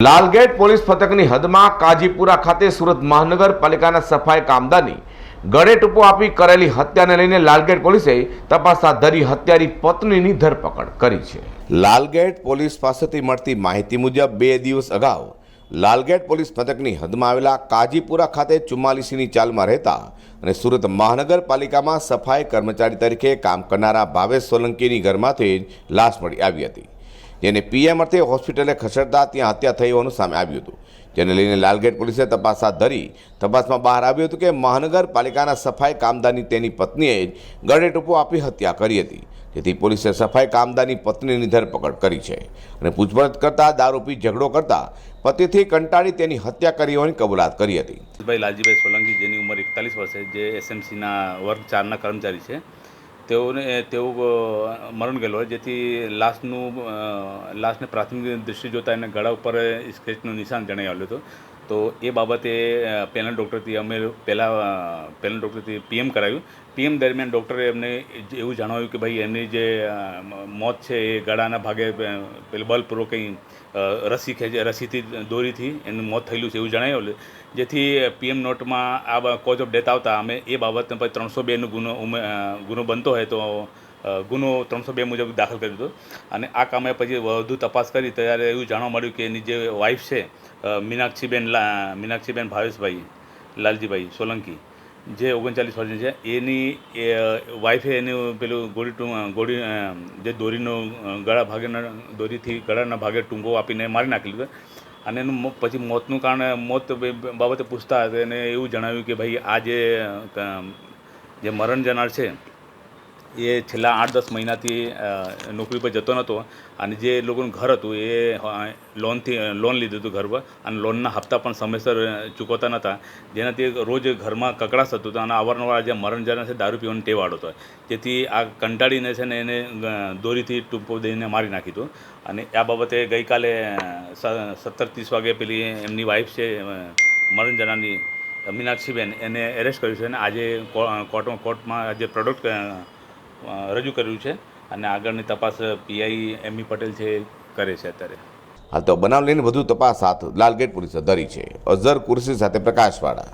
Lalgate police પથકની હદમાં કાજીપુરા ખાતે સુરત મહાનગરપાલિકાના સફાઈ કામદારની ગળે ટૂંપો આપી કરેલી હત્યાને લઈને લાલગેટ પોલીસે તપાસ હાથ ધરી હત્યારી પત્નીની ધરપકડ કરી છે. લાલગેટ પોલીસ પાસેથી મળતી માહિતી મુજબ બે દિવસ અગાઉ લાલગેટ પોલીસ પથકની હદમાં આવેલા કાજીપુરા ખાતે ચુમ્માલીસીની ચાલમાં રહેતા અને સુરત મહાનગરપાલિકામાં સફાઈ કર્મચારી તરીકે કામ કરનારા ભાવેશ સોલંકીની ઘરમાંથી જ લાશ મળી આવી હતી. જેને પીએમ અર્થે હોસ્પિટલે ખસેડતા ત્યાં હત્યા થઈ હોવાનું સામે આવ્યું હતું. જેને લઈને લાલગેટ પોલીસે તપાસ હાથ ધરી. તપાસમાં બહાર આવ્યું હતું કે મહાનગરપાલિકાના સફાઈ કામદારની તેની પત્નીએ ગળે ટૂંપો આપી હત્યા કરી હતી. જેથી પોલીસે સફાઈ કામદારની પત્નીની ધરપકડ કરી છે અને પૂછપરછ કરતા દારૂપી ઝઘડો કરતા પતિથી કંટાળી તેની હત્યા કરી હોવાની કબૂલાત કરી હતી. ભાઈ લાલજીભાઈ સોલંકી, જેની ઉંમર એકતાલીસ વર્ષે જે એસએમસીના વર્ગ ચારના કર્મચારી છે. તેઓને, તેઓ મરણ ગયેલો હોય. જેથી લાશનું લાશને પ્રાથમિક દૃષ્ટિ જોતાં એને ગળા ઉપર સ્કેચનું નિશાન જણાઈ આવ્યું હતું. તો એ બાબતે પેનલ ડૉક્ટરથી અમે પહેલાં પેનલ ડૉક્ટરથી પીએમ કરાવ્યું પીએમ દરમિયાન ડૉક્ટરે એમને એવું જણાવ્યું કે ભાઈ એમની જે મોત છે એ ગળાના ભાગે પેલું બલપૂર્વક કંઈ રસી ખેંચી, રસીથી દોરીથી એનું મોત થયેલું છે એવું જણાવ્યું જેથી પીએમ નોટમાં આ કોઝ ઓફ ડેથ આવતા અમે એ બાબતને પછી ત્રણસો બેનો ગુનો ગુનો બનતો હોય તો ગુનો ત્રણસો બે મુજબ દાખલ કર્યો હતો અને આ કામે પછી વધુ તપાસ કરી ત્યારે એવું જાણવા મળ્યું કે એની જે વાઈફ છે મીનાક્ષીબેન મીનાક્ષીબેન ભાવેશભાઈ, લાલજીભાઈ સોલંકી, જે ઓગણચાલીસ વર્ષની છે, એની, એ વાઈફે એનું પેલું ગોળી ટૂં, ગોળી જે દોરીનો ગળા ભાગેના, દોરીથી ગળાના ભાગે ટૂંકો આપીને મારી નાખેલું અને એનું પછી મોતનું કારણ, મોત બાબતે પૂછતા હતા એને એવું જણાવ્યું કે ભાઈ આ જે જે મરણ જનાર છે એ છેલ્લા આઠ દસ મહિનાથી નોકરી પર જતો નહોતો અને જે લોકોનું ઘર હતું એ લોનથી લોન લીધું હતું ઘર પર અને લોનના હપ્તા પણ સમયસર ચૂકવતા નહોતા જેનાથી રોજ ઘરમાં કકડાશ થતું હતું અને અવારનવાર જે મરણ જરા છે દારૂ પીવાનો ટેવાડો હતો. જેથી આ કંટાળીને છે ને એને દોરીથી ટૂંપો દઈને મારી નાખી હતું. અને આ બાબતે ગઈકાલે સત્તર ત્રીસ વાગે પેલી એમની વાઈફ છે મરણ જનારની મીનાક્ષીબેન, એને એરેસ્ટ કર્યું છે અને આજે કોર્ટમાં કોર્ટમાં આજે પ્રોડક્ટ રજૂ કર્યું છે અને આગળની તપાસ પીઆઈ એમઈ પટેલ છે કરે છે અત્યારે. હાલ તો બનાવ લઈને વધુ તપાસ હાથ લાલગેટ પોલીસે ધરી છે. અઝર કુરશી સાથે પ્રકાશવાળા.